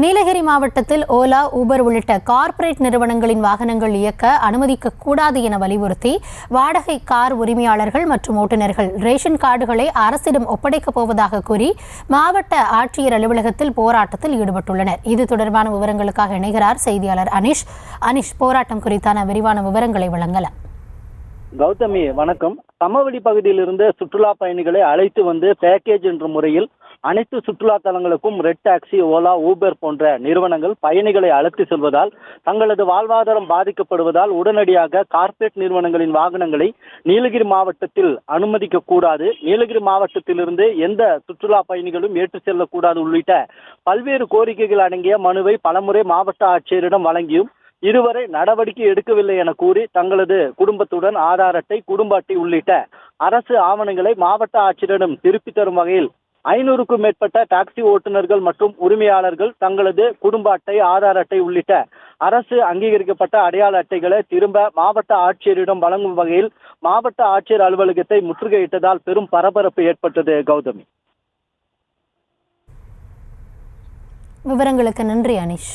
நீலகிரி மாவட்டத்தில் ஓலா ஊபர் உள்ளிட்ட கார்ப்பரேட் நிறுவனங்களின் வாகனங்கள் இயக்க அனுமதிக்க கூடாது என வலியுறுத்தி வாடகை கார் உரிமையாளர்கள் மற்றும் ஓட்டுநர்கள் ரேஷன் கார்டுகளை அரசிடம் ஒப்படைக்கப் போவதாக கூறி மாவட்ட ஆட்சியர் அலுவலகத்தில் போராட்டத்தில் ஈடுபட்டுள்ளனர். இது தொடர்பான விவரங்களுக்காக இணைகிறார் செய்தியாளர் அனிஷ். அனிஷ் போராட்டம் குறித்தான விரிவான விவரங்களை வழங்கலாம். கௌதமி வணக்கம். சமவெளி பகுதியிலிருந்து சுற்றுலா பயணிகளை அழைத்து வந்து பேக்கேஜ் என்ற முறையில் அனைத்து சுற்றுலா தலங்களுக்கும் ரெட் டாக்ஸி ஓலா ஊபர் போன்ற நிறுவனங்கள் பயணிகளை அழைத்து செல்வதால் தங்களது வாழ்வாதாரம் பாதிக்கப்படுவதால் உடனடியாக கார்ப்பரேட் நிறுவனங்களின் வாகனங்களை நீலகிரி மாவட்டத்தில் அனுமதிக்க கூடாது நீலகிரி மாவட்டத்திலிருந்து எந்த சுற்றுலா பயணிகளும் ஏற்று செல்லக்கூடாது உள்ளிட்ட பல்வேறு கோரிக்கைகள் அடங்கிய மனுவை பலமுறை மாவட்ட ஆட்சியரிடம் வழங்கியும் இதுவரை நடவடிக்கை எடுக்கவில்லை என கூறி தங்களது குடும்பத்துடன் ஆதார் அட்டை குடும்ப அட்டை உள்ளிட்ட அரசு ஆவணங்களை மாவட்ட ஆட்சியரிடம் திருப்பி தரும் வகையில் ஐநூறுக்கும் மேற்பட்ட டாக்ஸி ஓட்டுநர்கள் மற்றும் உரிமையாளர்கள் தங்களது குடும்ப அட்டை ஆதார் அட்டை உள்ளிட்ட அரசு அங்கீகரிக்கப்பட்ட அடையாள அட்டைகளை திரும்ப மாவட்ட ஆட்சியரிடம் வழங்கும் வகையில் மாவட்ட ஆட்சியர் அலுவலகத்தை முற்றுகையிட்டதால் பெரும் பரபரப்பு ஏற்பட்டது கௌதமி. விவரங்களுக்கு நன்றி அனிஷ்.